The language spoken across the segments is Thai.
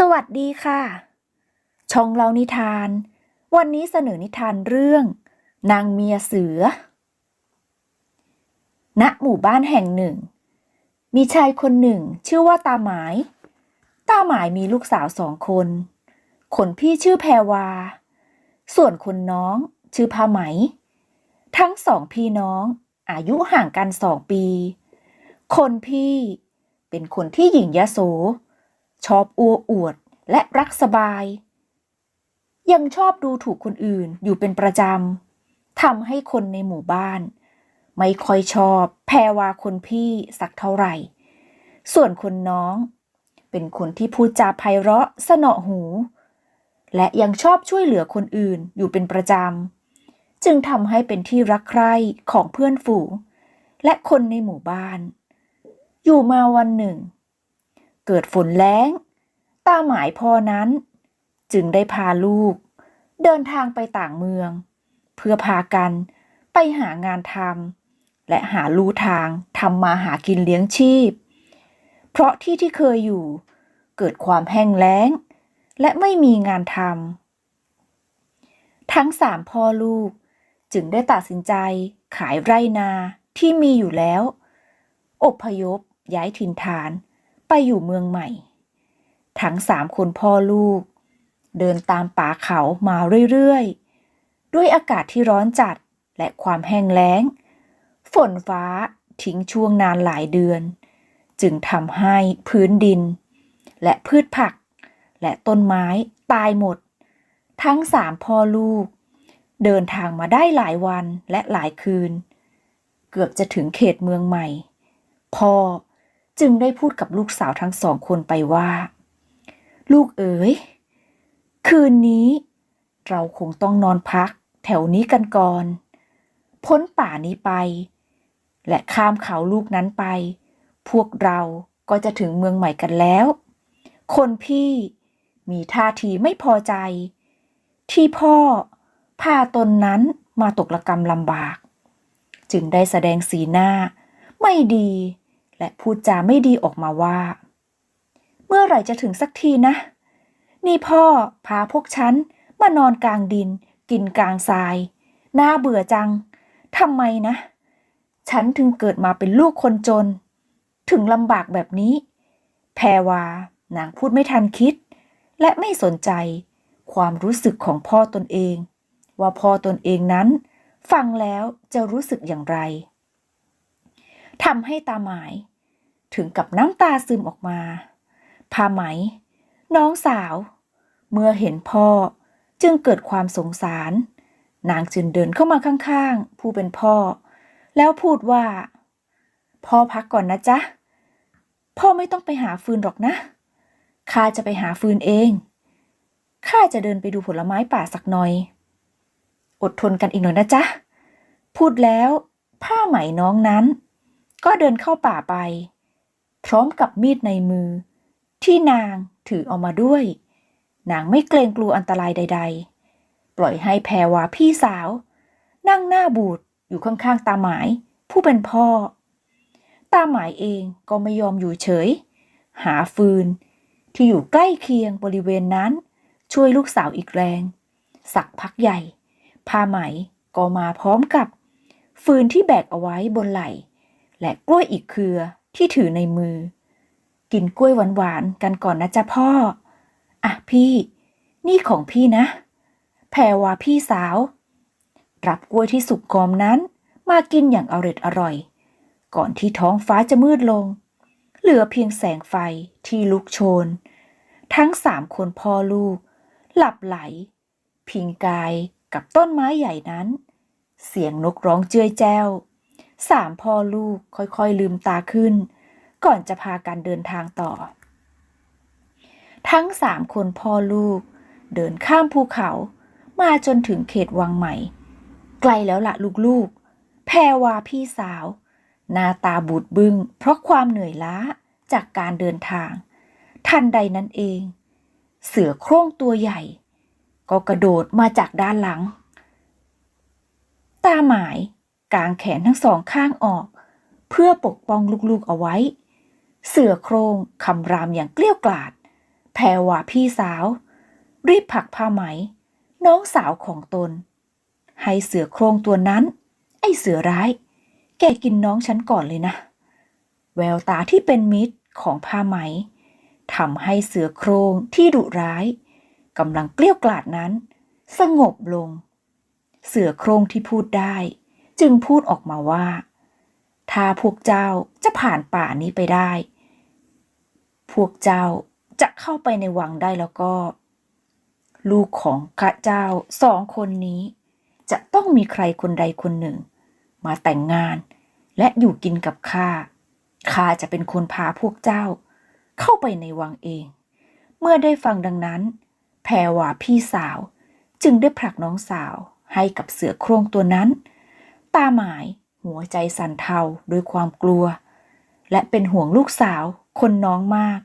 สวัสดีค่ะ ช่องเรานิทาน วันนี้เสนอนิทานเรื่อง นางเมียเสือ ณ หมู่บ้านแห่งหนึ่ง มีชายคนหนึ่งชื่อว่าตาหมาย ตาหมายมีลูกสาวสองคน คนพี่ชื่อแพรวา ส่วนคนน้องชื่อพาไหม ทั้งสองพี่น้องอายุห่างกันสองปี คนพี่เป็นคนที่หญิงยโส ชอบอัวอวดและรักสบาย ยังชอบดูถูกคนอื่นอยู่เป็นประจำทำให้คนในหมู่บ้าน ไม่ค่อยชอบแพรวาคนพี่สักเท่าไหร่ ส่วนคนน้อง เป็นคนที่พูดจาไพเราะสนอหู และยังชอบช่วยเหลือคนอื่นอยู่เป็นประจำ จึงทำให้เป็นที่รักใคร่ของเพื่อนฝูงและคนในหมู่บ้าน อยู่มาวันหนึ่ง เกิดฝนแล้ง ตาหมายพอนั้น จึงได้พาลูก เดินทางไปต่างเมือง เพื่อพากันไปหางานทำและหาลู่ทางทำมาหากินเลี้ยงชีพ เพราะที่ที่เคยอยู่ เกิดความแห้งแล้ง และไม่มีงานทำทั้งสามพ่อลูกจึงได้ตัดสินใจขายไร่นาที่มีอยู่แล้ว อบพยพย้ายถิ่นฐาน ไปอยู่เมืองใหม่ ทั้งสามคนพ่อลูก เดินตามป่าเขามาเรื่อยๆ ด้วยอากาศที่ร้อนจัดและความแห้งแล้ง ฝนฟ้าทิ้งช่วงนานหลายเดือน จึงทำให้พื้นดิน และพืชผัก และต้นไม้ตายหมด ทั้งสามพ่อลูก เดินทางมาได้หลายวันและหลายคืน เกือบจะถึงเขตเมืองใหม่ พ่อ จึงได้พูดกับลูกสาวทั้งสองคนไปว่า ลูกเอ๋ย คืนนี้ เราคงต้องนอนพัก แถวนี้กันก่อน พ้นป่านี้ไป และข้ามเขาลูกนั้นไป พวกเราก็จะถึงเมืองใหม่กันแล้ว คนพี่มีท่าทีไม่พอใจ ที่พ่อพาตนนั้นมาตกระกรรมลำบาก จึงได้แสดงสีหน้า ไม่ดี และพูดจาไม่ดีออกมาว่า เมื่อไหร่จะถึงสักทีนะ นี่พ่อพาพวกฉันมานอนกลางดิน กินกลางทราย น่าเบื่อจังทำไมนะ ฉันถึงเกิดมาเป็นลูกคนจน ถึงลำบากแบบนี้ แพรวานางพูดไม่ทันคิด และไม่สนใจความรู้สึกของพ่อตนเอง ว่าพ่อตนเองนั้น ฟังแล้วจะรู้สึกอย่างไร ทำให้ตาหมาย ถึงกับน้ำตาซึมออกมา พาไหม น้องสาว เมื่อเห็นพ่อจึงเกิดความสงสาร นางจึงเดินเข้ามาข้างๆ ผู้เป็นพ่อ แล้วพูดว่า พ่อพักก่อนนะจ๊ะ พ่อไม่ต้องไปหาฟืนหรอกนะ ข้าจะไปหาฟืนเอง ข้าจะเดินไปดูผลไม้ป่าสักหน่อย อดทนกันอีกหน่อยนะจ๊ะ พูดแล้วผ้าไหมน้องนั้น ก็เดินเข้าป่าไป พร้อมกับมีดในมือ ที่นางถือเอามาด้วย นางไม่เกรงกลัวอันตรายใด ๆ ปล่อยให้แพรวาพี่สาว นั่งหน้าบูดอยู่ข้างๆตาหมาย ผู้เป็นพ่อ ตาหมายเองก็ไม่ยอมอยู่เฉย หาฟืน ที่อยู่ใกล้เคียงบริเวณนั้น ช่วยลูกสาวอีกแรง สักพักใหญ่พาไหมก็มาพร้อมกับ ฟืนที่แบกเอาไว้บนไหล่ และกล้วยอีกเครือที่ถือในมือ กินกล้วยหวานๆกันก่อนนะจ๊ะพ่อ อะพี่ นี่ของพี่นะ แพรวาพี่สาว รับกล้วยที่สุกกอมนั้น มากินอย่างอร็ดอร่อย ก่อนที่ท้องฟ้าจะมืดลง เหลือเพียงแสงไฟที่ลุกโชน ทั้งสามคนพ่อลูก หลับไหล พิงกายกับต้นไม้ใหญ่นั้น เสียงนกร้องเจื้อยแจ้ว สามพ่อลูกค่อยๆลืมตาขึ้น ก่อนจะพากันเดินทางต่อ ทั้งสามคนพ่อลูก เดินข้ามภูเขามาจนถึงเขตวังใหม่ ไกลแล้วละลูกๆ แพรวาพี่สาว หน้าตาบูดบึง้งเพราะความเหนื่อยล้าจากการเดินทาง ทันใดนั้นเอง เสือโคร่งตัวใหญ่ ก็กระโดดมาจากด้านหลัง ตาหมาย กางแขนทั้งสองข้างออก เพื่อปกป้องลูกๆเอาไว้ เสือโครงคำรามอย่างเกลี้ยวกล่อดแพรว่าพี่สาว รีบผลักผ้าไหม น้องสาวของตน ให้เสือโครงตัวนั้น ไอเสือร้าย แกกินน้องฉันก่อนเลยนะ แววตาที่เป็นมิตรของผ้าไหมทำให้เสือโครงที่ดุร้ายกำลังเกลี้ยวกล่อดนั้น สงบลง เสือโครงที่พูดได้ จึงพูดออกมาว่า ถ้าพวกเจ้าจะผ่านป่านี้ไปได้ พวกเจ้าจะเข้าไปในวังได้แล้วก็ ลูกของข้าเจ้าสองคนนี้ จะต้องมีใครคนใดคนหนึ่ง มาแต่งงานและอยู่กินกับข้าข้าจะเป็นคนพาพวกเจ้า เข้าไปในวังเอง เมื่อได้ฟังดังนั้น แพรว่าพี่สาวจึงได้ผลักน้องสาวให้กับเสือโครงตัวนั้น ตาหมาย หัวใจสั่นเทาด้วยความกลัว และเป็นห่วงลูกสาวคนน้องมาก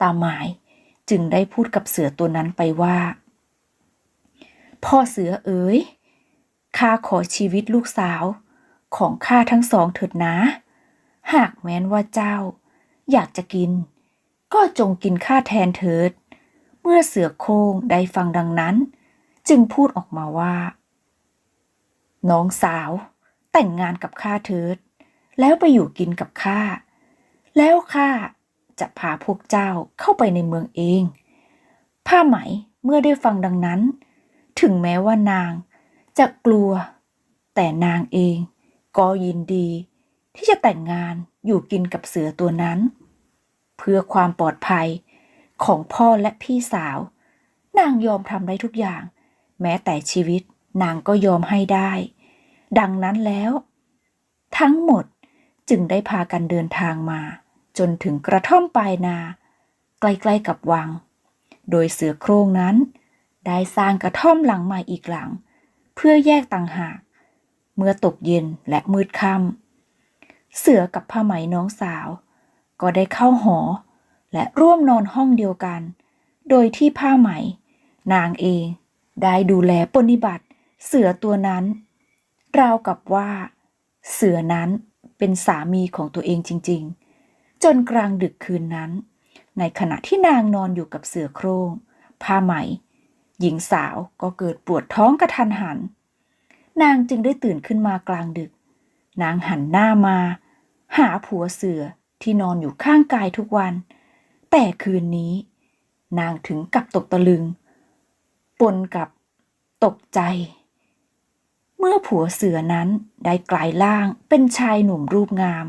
ตาหมายจึงได้พูดกับเสือตัวนั้นไปว่า พ่อเสือเอ๋ยข้าขอชีวิตลูกสาวของข้าทั้งสองเถิดนะ หากแม้นว่าเจ้า อยากจะกิน ก็จงกินข้าแทนเถิด เมื่อเสือโคร่งได้ฟังดังนั้น จึงพูดออกมาว่า น้องสาว แต่งงานกับข้าเถิด แล้วไปอยู่กินกับข้า แล้วข้าจะพาพวกเจ้าเข้าไปในเมืองเอง ผ้าไหมเมื่อได้ฟังดังนั้น ถึงแม้ว่านางจะกลัว แต่นางเองก็ยินดี ที่จะแต่งงานอยู่กินกับเสือตัวนั้น เพื่อความปลอดภัยของพ่อและพี่สาว นางยอมทำได้ทุกอย่าง แม้แต่ชีวิตนางก็ยอมให้ได้ ดังนั้นแล้ว ทั้งหมดจึงได้พากันเดินทางมา จนถึงกระท่อมปลายนา ใกล้ๆกับวัง โดยเสือโคร่งนั้น ได้สร้างกระท่อมหลังใหม่อีกหลัง เพื่อแยกต่างหาก เมื่อตกเย็นและมืดค่ำเสือกับผ้าไหมน้องสาว ก็ได้เข้าหอ และร่วมนอนห้องเดียวกัน โดยที่ผ้าไหม นางเองได้ดูแลปฏิบัติ เสือตัวนั้น ราวกับว่า เสือนั้นเป็นสามีของตัวเองจริง ๆ จนกลางดึกคืนนั้น ในขณะที่นางนอนอยู่กับเสือโคร่งผ้าไหม หญิงสาวก็เกิดปวดท้องกระทันหัน นางจึงได้ตื่นขึ้นมากลางดึก นางหันหน้ามา หาผัวเสือที่นอนอยู่ข้างกายทุกวัน แต่คืนนี้ นางถึงกับตกตะลึง ปนกับตกใจ เมื่อผัวเสือนั้นได้กลายร่างเป็นชายหนุ่มรูปงาม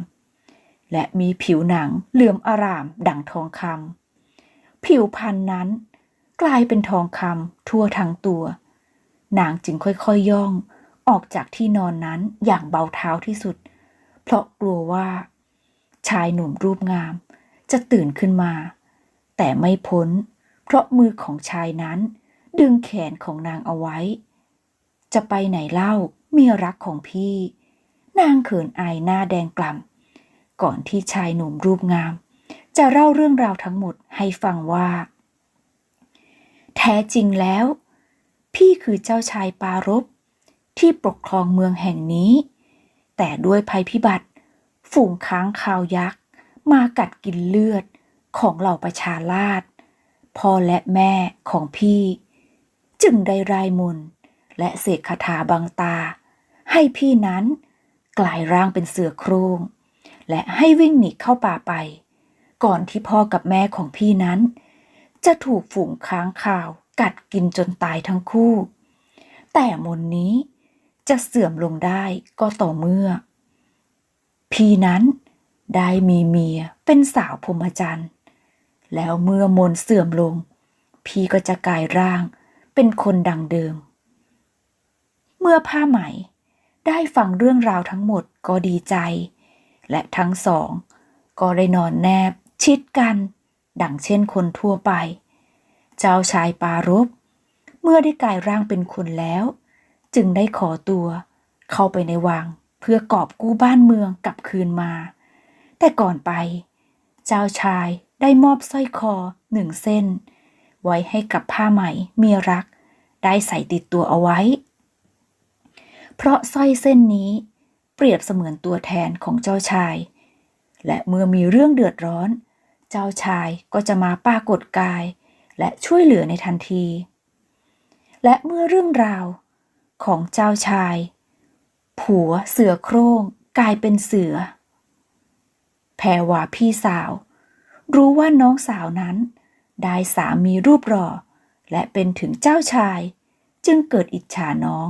และมีผิวหนังเหลื่อมอารามดั่งทองคำผิวพรรณนั้นกลายเป็นทองคำทั่วทั้งตัว นางจึงค่อยๆยย่องออกจากที่นอนนั้นอย่างเบาเท้าที่สุด เพราะกลัวว่า ชายหนุ่มรูปงาม จะตื่นขึ้นมา แต่ไม่พ้น เพราะมือของชายนั้น ดึงแขนของนางเอาไว้ จะไปไหนเล่าเมียรักของพี่ นางเขินอายหน้าแดงกล่ำก่อนที่ชายหนุ่มรูปงาม จะเล่าเรื่องราวทั้งหมดให้ฟังว่า แท้จริงแล้ว พี่คือเจ้าชายปารบที่ปกครองเมืองแห่งนี้ แต่ด้วยภัยพิบัติ ฝูงค้างคาวยักษ์ มากัดกินเลือดของเหล่าประชาราษพ่อและแม่ของพี่ จึงได้รายมนต์ และเสกคาถาบังตา ให้พี่นั้นกลายร่างเป็นเสือโครงและให้วิ่งหนีเข้าป่าไป ก่อนที่พ่อกับแม่ของพี่นั้น จะถูกฝูงค้างคาวกัดกินจนตายทั้งคู่ แต่มนนี้จะเสื่อมลงได้ก็ต่อเมื่อ พี่นั้นได้มีเมียเป็นสาวพรหมจรรย์ แล้วเมื่อมนเสื่อมลง พี่ก็จะกลายร่างเป็นคนดังเดิม เมื่อผ้าไหม ได้ฟังเรื่องราวทั้งหมดก็ดีใจ และทั้งสอง ก็ได้นอนแนบชิดกัน ดังเช่นคนทั่วไป เจ้าชายปารบเมื่อได้กลายร่างเป็นคนแล้ว จึงได้ขอตัวเข้าไปในวังเพื่อกอบกู้บ้านเมืองกลับคืนมา แต่ก่อนไป เจ้าชายได้มอบสร้อยคอหนึ่งเส้น ไว้ให้กับผ้าไหมเมียรัก ได้ใส่ติดตัวเอาไว้ เพราะสร้อยเส้นนี้ เปรียบเสมือนตัวแทนของเจ้าชาย และเมื่อมีเรื่องเดือดร้อน เจ้าชายก็จะมาปรากฏกาย และช่วยเหลือในทันที และเมื่อเรื่องราวของเจ้าชาย ผัวเสือโคร่งกลายเป็นเสือ แพรว่าพี่สาว รู้ว่าน้องสาวนั้น ได้สามีรูปหล่อและเป็นถึงเจ้าชาย จึงเกิดอิจฉาน้อง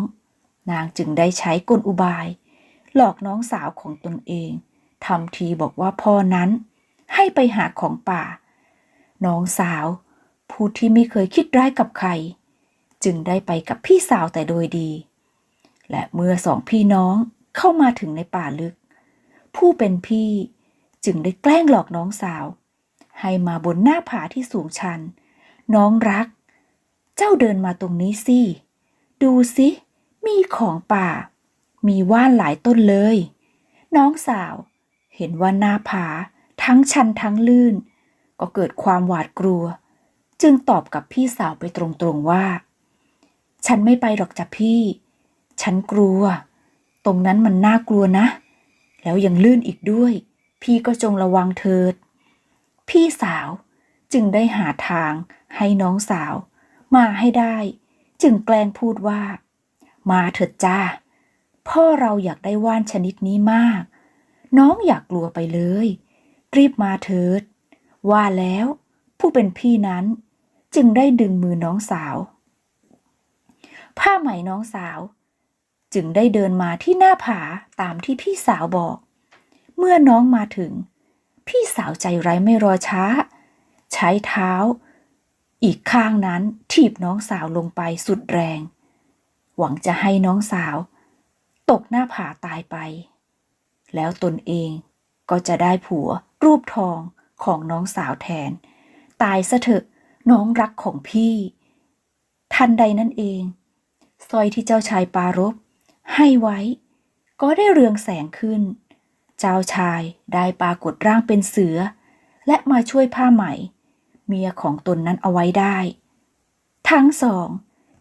นางจึงได้ใช้กลอุบาย หลอกน้องสาวของตนเองทำทีบอกว่าพ่อนั้น ให้ไปหาของป่า น้องสาว ผู้ที่ไม่เคยคิดร้ายกับใคร จึงได้ไปกับพี่สาวแต่โดยดี และเมื่อสองพี่น้องเข้ามาถึงในป่าลึก ผู้เป็นพี่จึงได้แกล้งหลอกน้องสาว ให้มาบนหน้าผาที่สูงชัน น้องรัก เจ้าเดินมาตรงนี้สิ ดูสิ มีของป่า มีว่านหลายต้นเลย น้องสาว เห็นว่าหน้าผาทั้งชันทั้งลื่น ก็เกิดความหวาดกลัว จึงตอบกับพี่สาวไปตรงๆว่า ฉันไม่ไปหรอกจ้ะพี่ ฉันกลัว ตรงนั้นมันน่ากลัวนะ แล้วยังลื่นอีกด้วย พี่ก็จงระวังเถิด พี่สาวจึงได้หาทางให้น้องสาว มาให้ได้ จึงแกล้งพูดว่า มาเถิดจ้า พ่อเราอยากได้ว่านชนิดนี้มาก น้องอยากกลัวไปเลย รีบมาเถิด ว่าแล้ว ผู้เป็นพี่นั้น จึงได้ดึงมือน้องสาว ผ้าไหมน้องสาว จึงได้เดินมาที่หน้าผาตามที่พี่สาวบอก เมื่อน้องมาถึง พี่สาวใจไร้ไม่รอช้า ใช้เท้า อีกข้างนั้นถีบน้องสาวลงไปสุดแรง หวังจะให้น้องสาว ตกหน้าผาตายไป แล้วตนเองก็จะได้ผัวรูปทองของน้องสาวแทน ตายซะเถอะน้องรักของพี่ ทันใดนั่นเองสร้อยที่เจ้าชายปารบให้ไว้ ก็ได้เรืองแสงขึ้น เจ้าชายได้ปรากฏร่างเป็นเสือ และมาช่วยผ้าไหม เมียของตนนั้นเอาไว้ได้ ทั้งสอง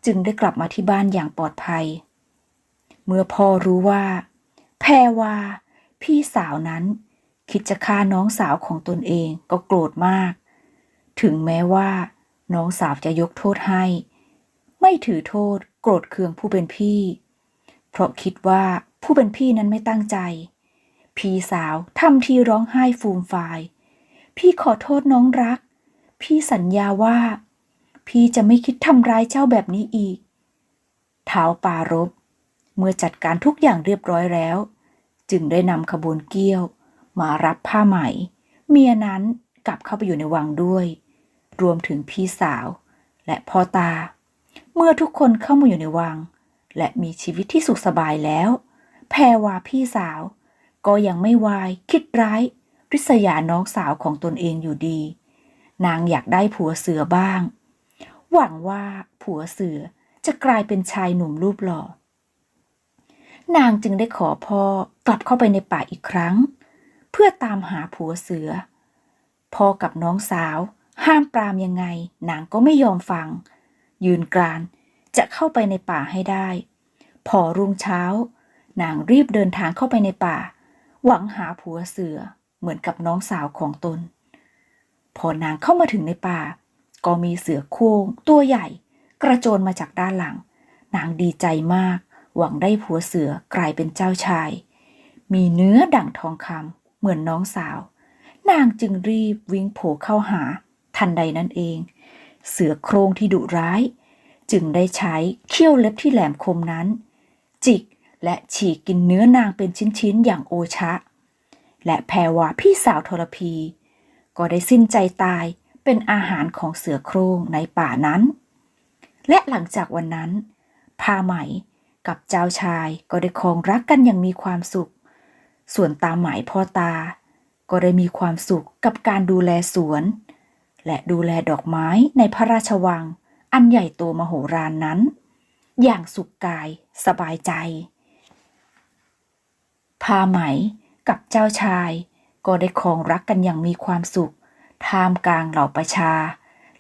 จึงได้กลับมาที่บ้านอย่างปลอดภัย เมื่อพ่อรู้ว่า แพรว่าพี่สาวนั้น คิดจะฆ่าน้องสาวของตนเองก็โกรธมาก ถึงแม้ว่า น้องสาวจะยกโทษให้ ไม่ถือโทษโกรธเคืองผู้เป็นพี่ เพราะคิดว่าผู้เป็นพี่นั้นไม่ตั้งใจ พี่สาวทำทีร้องไห้ฟูมฟาย พี่ขอโทษน้องรัก พี่สัญญาว่า พี่จะไม่คิดทำร้ายเจ้าแบบนี้อีกเท้าปารบเมื่อจัดการทุกอย่างเรียบร้อยแล้ว จึงได้นำขบวนเกี้ยว มารับผ้าไหม เมียนั้นกลับเข้าไปอยู่ในวังด้วย รวมถึงพี่สาว และพ่อตา เมื่อทุกคนเข้ามาอยู่ในวัง และมีชีวิตที่สุขสบายแล้ว แพรวาพี่สาว ก็ยังไม่วายคิดร้าย ริษยาน้องสาวของตนเองอยู่ดี นางอยากได้ผัวเสือบ้าง หวังว่าผัวเสือจะกลายเป็นชายหนุ่มรูปหล่อ นางจึงได้ขอพ่อกลับเข้าไปในป่าอีกครั้ง เพื่อตามหาผัวเสือ พ่อกับน้องสาว ห้ามปรามยังไง นางก็ไม่ยอมฟัง ยืนกรานจะเข้าไปในป่าให้ได้ พอรุ่งเช้า นางรีบเดินทางเข้าไปในป่า หวังหาผัวเสือเหมือนกับน้องสาวของตน พอนางเข้ามาถึงในป่า ก็มีเสือโคร่งตัวใหญ่ กระโจนมาจากด้านหลัง นางดีใจมาก หวังได้ผัวเสือกลายเป็นเจ้าชาย มีเนื้อดั่งทองคำเหมือนน้องสาว นางจึงรีบวิ่งโผเข้าหา ทันใดนั้นเอง เสือโครงที่ดุร้าย จึงได้ใช้เขี้ยวเล็บที่แหลมคมนั้น จิกและฉีกกินเนื้อนางเป็นชิ้นๆ อย่างโอชะ และแพรวาพี่สาวทรพี ก็ได้สิ้นใจตาย เป็นอาหารของเสือโคร่งในป่านั้น และหลังจากวันนั้น พาไหมกับเจ้าชายก็ได้ครองรักกันอย่างมีความสุข ส่วนตาไหมพ่อตา ก็ได้มีความสุขกับการดูแลสวน และดูแลดอกไม้ในพระราชวัง อันใหญ่โตมโหฬารนั้น อย่างสุขกายสบายใจ พาไหมกับเจ้าชายก็ได้ครองรักกันอย่างมีความสุข ท่ามกลางเหล่าประชา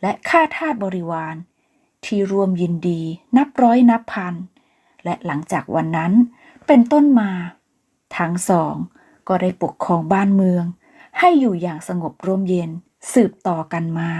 และข้าทาสบริวาร ที่รวมยินดีนับร้อยนับพัน และหลังจากวันนั้นเป็นต้นมา ทั้งสองก็ได้ปกครองบ้านเมือง ให้อยู่อย่างสงบร่มเย็นสืบต่อกันมา